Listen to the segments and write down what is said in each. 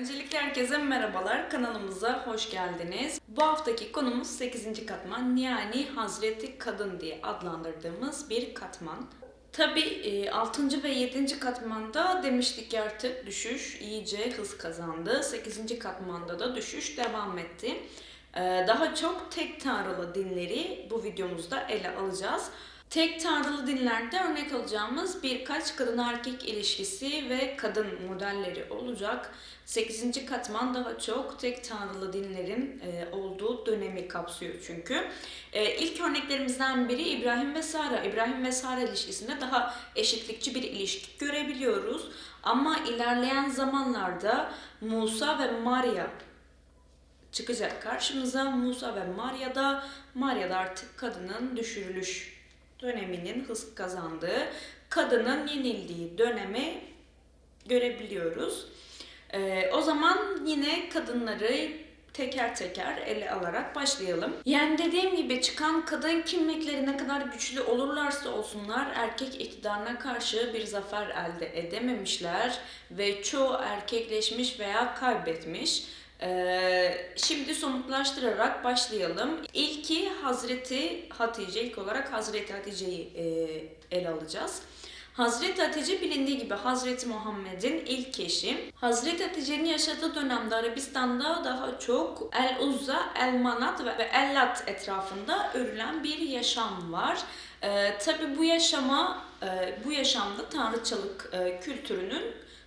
Öncelikle herkese merhabalar. Kanalımıza hoş geldiniz. Bu haftaki konumuz 8. katman yani Hazreti Kadın diye adlandırdığımız bir katman. Tabi 6. ve 7. katmanda demiştik artık düşüş iyice hız kazandı. 8. katmanda da düşüş devam etti. Ee, Daha çok tek tanrılı dinleri bu videomuzda ele alacağız. Tek tanrılı dinlerde örnek alacağımız birkaç kadın erkek ilişkisi ve kadın modelleri olacak. 8. katman daha çok tek tanrılı dinlerin e, olduğu dönemi kapsıyor çünkü. E, ilk örneklerimizden biri İbrahim ve Sara. İbrahim ve Sara ilişkisinde daha eşitlikçi bir ilişki görebiliyoruz. Ama ilerleyen zamanlarda Musa ve Maria çıkacak karşımıza. Musa ve Maria'da, Maria'da artık kadının düşürülüş döneminin hız kazandığı, kadının yenildiği dönemi görebiliyoruz. Ee, o zaman yine kadınları teker teker ele alarak başlayalım. Yani dediğim gibi çıkan kadın kimlikleri ne kadar güçlü olurlarsa olsunlar erkek iktidarına karşı bir zafer elde edememişler ve çoğu erkekleşmiş veya kaybetmiş. Ee, şimdi somutlaştırarak başlayalım. İlki Hazreti Hatice, ilk olarak Hazreti Hatice'yi e, ele alacağız. Hazreti Hatice bilindiği gibi Hazreti Muhammed'in ilk eşi. Hazreti Hatice'nin yaşadığı dönemde Arabistan'da daha çok El Uzza, El Manat ve El Lat etrafında örülen bir yaşam var. Ee, Tabi bu yaşama, e, bu yaşamda tanrıçalık e, kültürünün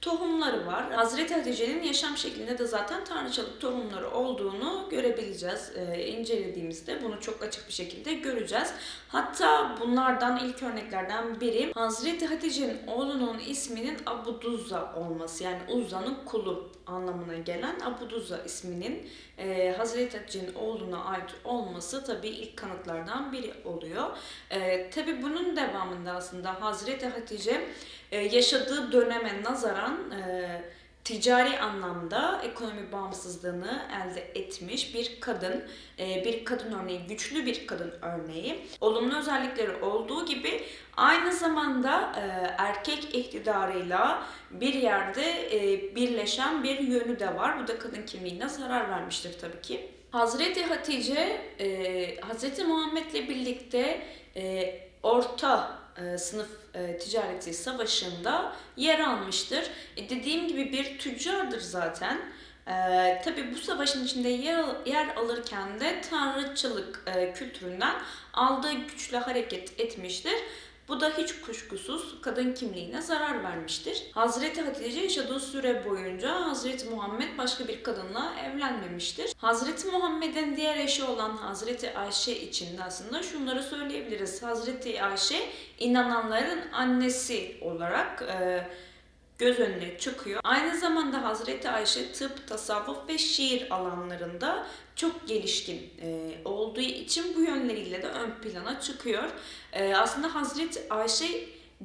tohumları var. Hazreti Hatice'nin yaşam şeklinde de zaten tanrıçalık tohumları olduğunu görebileceğiz. Ee, incelediğimizde bunu çok açık bir şekilde göreceğiz. Hatta bunlardan ilk örneklerden biri Hazreti Hatice'nin oğlunun isminin Abuduzza olması. Yani Uzza'nın kulu anlamına gelen Abuduzza isminin e, Hazreti Hatice'nin oğluna ait olması tabii ilk kanıtlardan biri oluyor. E, tabii bunun devamında aslında Hazreti Hatice e, yaşadığı döneme nazaran e, ticari anlamda ekonomi bağımsızlığını elde etmiş bir kadın, e, bir kadın örneği, güçlü bir kadın örneği. Olumlu özellikleri olduğu gibi aynı zamanda e, erkek iktidarıyla bir yerde e, birleşen bir yönü de var. Bu da kadın kimliğine zarar vermiştir tabii ki. Hazreti Hatice, Hazreti Muhammed'le birlikte orta e, sınıf e, ticareti savaşında yer almıştır. E, dediğim gibi bir tüccardır zaten. E, Tabi bu savaşın içinde yer, yer alırken de tanrıçılık e, kültüründen aldığı güçle hareket etmiştir. Bu da hiç kuşkusuz kadın kimliğine zarar vermiştir. Hazreti Hatice yaşadığı süre boyunca Hazreti Muhammed başka bir kadınla evlenmemiştir. Hazreti Muhammed'in diğer eşi olan Hazreti Ayşe için de aslında şunları söyleyebiliriz. Hazreti Ayşe inananların annesi olarak e, göz önüne çıkıyor. Aynı zamanda Hazreti Ayşe tıp, tasavvuf ve şiir alanlarında çok gelişkin e, olduğu için bu yönleriyle de ön plana çıkıyor. E, aslında Hazreti Ayşe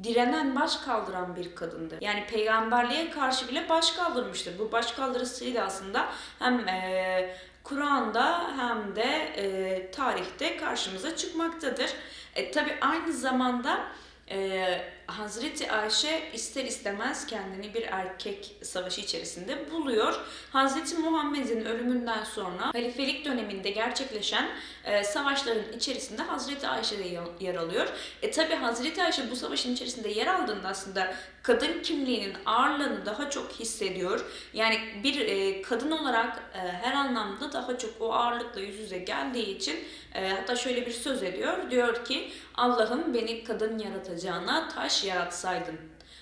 direnen, baş kaldıran bir kadındı. Yani peygamberliğe karşı bile baş kaldırmıştır. Bu baş kaldırısıyla aslında hem e, Kur'an'da hem de tarihte karşımıza çıkmaktadır. E, Tabi aynı zamanda Hazreti Ayşe ister istemez kendini bir erkek savaşı içerisinde buluyor. Hazreti Muhammed'in ölümünden sonra halifelik döneminde gerçekleşen e, savaşların içerisinde Hazreti Ayşe de yer alıyor. E tabi Hazreti Ayşe bu savaşın içerisinde yer aldığında aslında kadın kimliğinin ağırlığını daha çok hissediyor. Yani bir e, kadın olarak e, her anlamda daha çok o ağırlıkla yüz yüze geldiği için e, hatta şöyle bir söz ediyor. Diyor ki Allah'ım beni kadın yaratacağına taş yaratsaydın.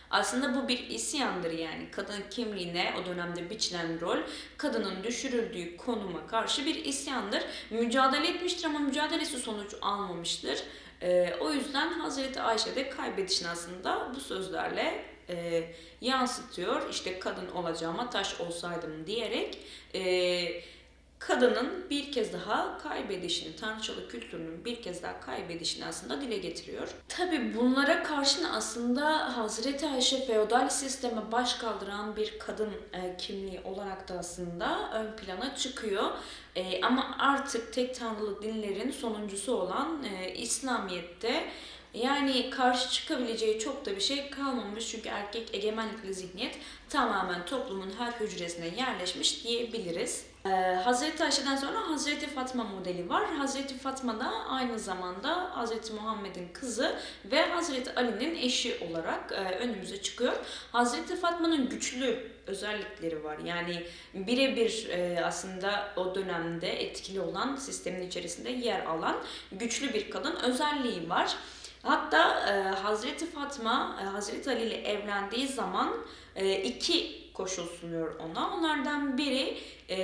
Aslında bu bir isyandır yani. Kadın kimliğine o dönemde biçilen rol kadının düşürüldüğü konuma karşı bir isyandır. Mücadele etmiştir ama mücadelesi sonuç almamıştır. Ee, o yüzden Hazreti Ayşe de kaybedişini aslında bu sözlerle e, yansıtıyor. İşte kadın olacağıma taş olsaydım diyerek e, kadının bir kez daha kaybedişini, tanrıçalı kültürünün bir kez daha kaybedişini aslında dile getiriyor. Tabi bunlara karşın aslında Hazreti Ayşe feodal sisteme baş kaldıran bir kadın e, kimliği olarak da aslında ön plana çıkıyor. E, ama artık tek tanrılı dinlerin sonuncusu olan e, İslamiyet'te Yani karşı çıkabileceği çok da bir şey kalmamış çünkü erkek egemenlikli zihniyet tamamen toplumun her hücresine yerleşmiş diyebiliriz. Ee, Hazreti Ayşe'den sonra Hazreti Fatma modeli var. Hazreti Fatma da aynı zamanda Hazreti Muhammed'in kızı ve Hazreti Ali'nin eşi olarak e, önümüze çıkıyor. Hazreti Fatma'nın güçlü özellikleri var. Yani birebir e, aslında o dönemde etkili olan sistemin içerisinde yer alan güçlü bir kadın özelliği var. Hatta e, Hazreti Fatma e, Hazreti Ali ile evlendiği zaman e, iki koşul sunuyor ona. Onlardan biri e,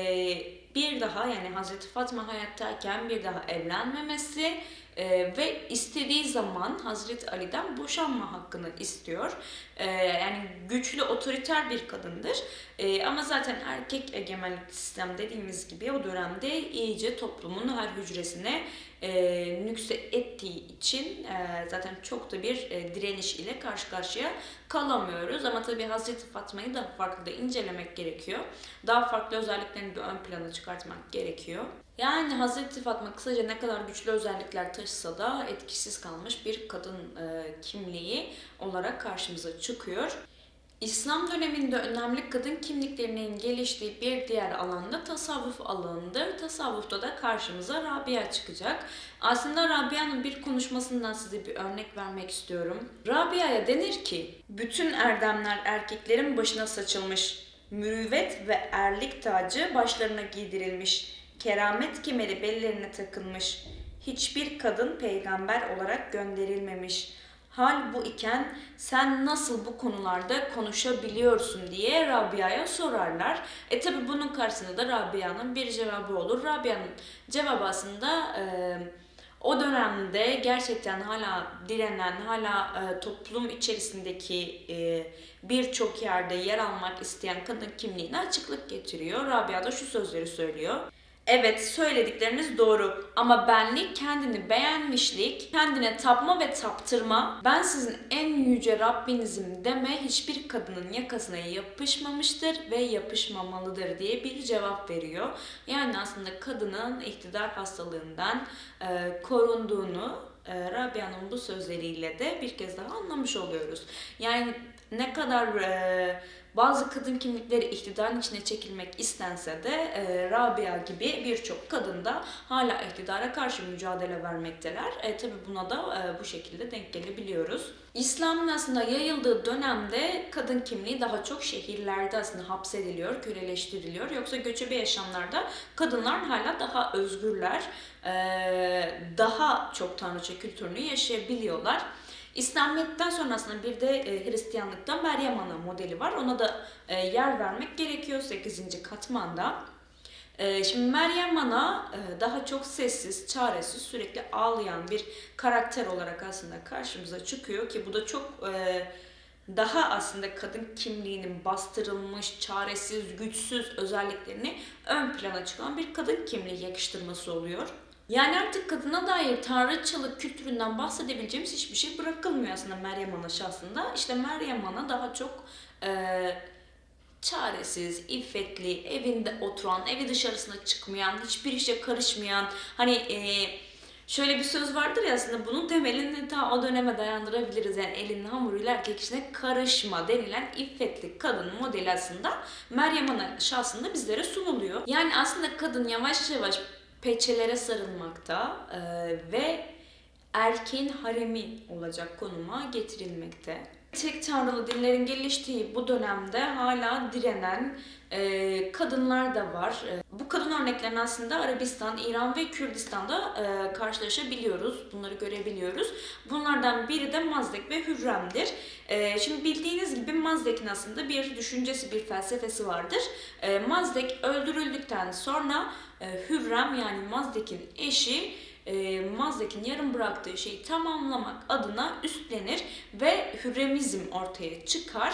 bir daha yani Hazreti Fatma hayattayken bir daha evlenmemesi e, ve istediği zaman Hazreti Ali'den boşanma hakkını istiyor. E, yani güçlü otoriter bir kadındır. E, ama zaten erkek egemenlik sistem dediğimiz gibi o dönemde iyice toplumun her hücresine e, nükse ettiği için e, zaten çok da bir e, direniş ile karşı karşıya kalamıyoruz. Ama tabii Hazreti Fatma'yı daha farklı da incelemek gerekiyor. Daha farklı özelliklerini de ön plana çıkartmak gerekiyor. Yani Hazreti Fatma kısaca ne kadar güçlü özellikler taşısa da etkisiz kalmış bir kadın e, kimliği olarak karşımıza çıkıyor. İslam döneminde önemli kadın kimliklerinin geliştiği bir diğer alanda tasavvuf alanıdır. Tasavvufta da karşımıza Rabia çıkacak. Aslında Rabia'nın bir konuşmasından size bir örnek vermek istiyorum. Rabia'ya denir ki, bütün erdemler erkeklerin başına saçılmış, mürüvvet ve erlik tacı başlarına giydirilmiş, keramet kemeri bellerine takılmış, hiçbir kadın peygamber olarak gönderilmemiş.'' Hal bu iken sen nasıl bu konularda konuşabiliyorsun diye Rabia'ya sorarlar. E tabi bunun karşısında da Rabia'nın bir cevabı olur. Rabia'nın cevabı aslında e, o dönemde gerçekten hala direnen, hala e, toplum içerisindeki e, birçok yerde yer almak isteyen kadın kimliğine açıklık getiriyor. Rabia da şu sözleri söylüyor. Evet söyledikleriniz doğru ama benlik kendini beğenmişlik, kendine tapma ve taptırma, ben sizin en yüce Rabbinizim deme hiçbir kadının yakasına yapışmamıştır ve yapışmamalıdır diye bir cevap veriyor. Yani aslında kadının iktidar hastalığından e, korunduğunu e, Rabia'nın bu sözleriyle de bir kez daha anlamış oluyoruz. Yani ne kadar e, bazı kadın kimlikleri iktidarın içine çekilmek istense de e, Rabia gibi birçok kadın da hala iktidara karşı mücadele vermekteler. E, tabi buna da e, bu şekilde denk gelebiliyoruz. İslam'ın aslında yayıldığı dönemde kadın kimliği daha çok şehirlerde aslında hapsediliyor, köleleştiriliyor. Yoksa göçebe yaşamlarda kadınlar hala daha özgürler, e, daha çok tanrıça kültürünü yaşayabiliyorlar. İslamiyet'ten sonrasında bir de e, Hristiyanlıkta Meryem Ana modeli var. Ona da e, yer vermek gerekiyor 8. katmanda. E, şimdi Meryem Ana daha çok sessiz, çaresiz, sürekli ağlayan bir karakter olarak aslında karşımıza çıkıyor ki bu da çok daha aslında kadın kimliğinin bastırılmış, çaresiz, güçsüz özelliklerini ön plana çıkan bir kadın kimliği yakıştırması oluyor. Yani artık kadına dair tanrıçılık kültüründen bahsedebileceğimiz hiçbir şey bırakılmıyor aslında Meryem Ana şahsında. İşte Meryem Ana daha çok e, çaresiz, iffetli, evinde oturan, evi dışarısına çıkmayan, hiçbir işe karışmayan, hani e, şöyle bir söz vardır ya aslında bunun temelini ta o döneme dayandırabiliriz. Yani elinin hamuruyla erkek işine karışma denilen iffetli kadın modeli aslında Meryem Ana şahsında bizlere sunuluyor. Yani aslında kadın yavaş yavaş peçelere sarılmakta ve erkeğin haremi olacak konuma getirilmekte. Tek tanrılı dinlerin geliştiği bu dönemde hala direnen e, kadınlar da var. E, bu kadın örneklerini aslında Arabistan, İran ve Kürdistan'da e, karşılaşabiliyoruz. Bunları görebiliyoruz. Bunlardan biri de Mazdek ve Hürrem'dir. E, şimdi bildiğiniz gibi Mazdek'in aslında bir düşüncesi, bir felsefesi vardır. E, Mazdek öldürüldükten sonra e, Hürrem yani Mazdek'in eşi e, Mazdek'in yarım bıraktığı şeyi tamamlamak adına üstlenir ve Hürremizm ortaya çıkar.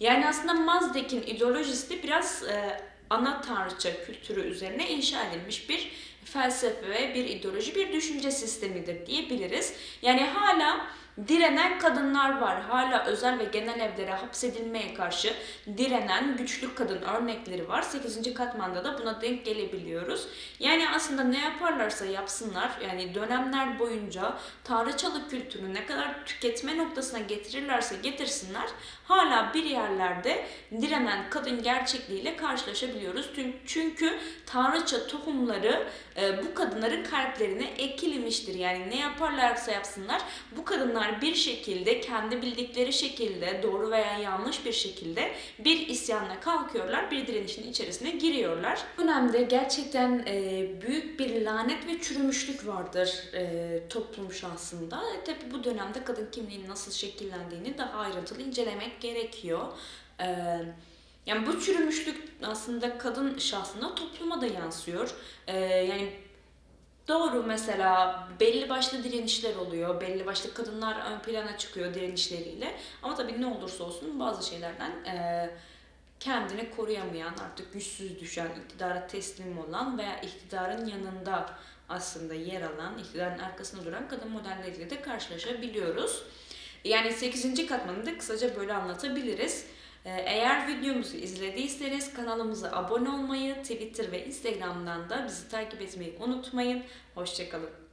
Yani aslında Mazdek'in ideolojisi de biraz e, ana tanrıça kültürü üzerine inşa edilmiş bir felsefe ve bir ideoloji, bir düşünce sistemidir diyebiliriz. Yani hala direnen kadınlar var. Hala özel ve genel evlere hapsedilmeye karşı direnen güçlü kadın örnekleri var. 8. katmanda da buna denk gelebiliyoruz. Yani aslında ne yaparlarsa yapsınlar yani dönemler boyunca tanrıçalı kültürünü ne kadar tüketme noktasına getirirlerse getirsinler hala bir yerlerde direnen kadın gerçekliğiyle karşılaşabiliyoruz. Çünkü tanrıça tohumları e, bu kadınların kalplerine ekilmiştir. Yani ne yaparlarsa yapsınlar bu kadınlar bir şekilde kendi bildikleri şekilde doğru veya yanlış bir şekilde bir isyanla kalkıyorlar, bir direnişin içerisine giriyorlar. Bu dönemde gerçekten e, büyük bir lanet ve çürümüşlük vardır e, toplum şahsında. E, tabi bu dönemde kadın kimliğinin nasıl şekillendiğini daha ayrıntılı incelemek gerekiyor. E, yani bu çürümüşlük aslında kadın şahsında topluma da yansıyor. E, yani Doğru mesela belli başlı direnişler oluyor. Belli başlı kadınlar ön plana çıkıyor direnişleriyle. Ama tabii ne olursa olsun bazı şeylerden eee, kendini koruyamayan, artık güçsüz düşen, iktidara teslim olan veya iktidarın yanında aslında yer alan, iktidarın arkasında duran kadın modelleriyle de karşılaşabiliyoruz. Yani 8. katmanı da kısaca böyle anlatabiliriz. Ee, Eğer videomuzu izlediyseniz kanalımıza abone olmayı, Twitter ve Instagram'dan da bizi takip etmeyi unutmayın. Hoşçakalın.